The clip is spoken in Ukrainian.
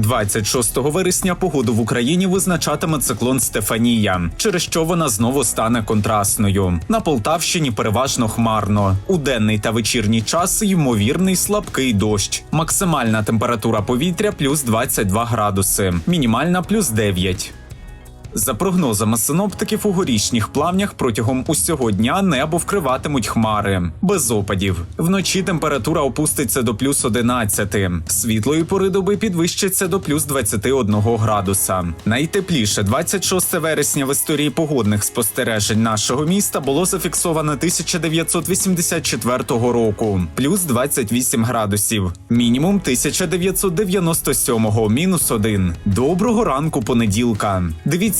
26 вересня погоду в Україні визначатиме циклон Стефанія, через що вона знову стане контрастною. На Полтавщині переважно хмарно. У денний та вечірній час ймовірний слабкий дощ. Максимальна температура повітря плюс 22 градуси, мінімальна плюс 9. За прогнозами синоптиків, у горішніх плавнях протягом усього дня небо вкриватимуть хмари без опадів. Вночі температура опуститься до плюс 11. Світлої пори доби підвищиться до плюс 21 градуса. Найтепліше 26 вересня в історії погодних спостережень нашого міста було зафіксовано 1984 року, плюс 28 градусів. Мінімум 1997 мінус 1. Доброго ранку понеділка. Дивіться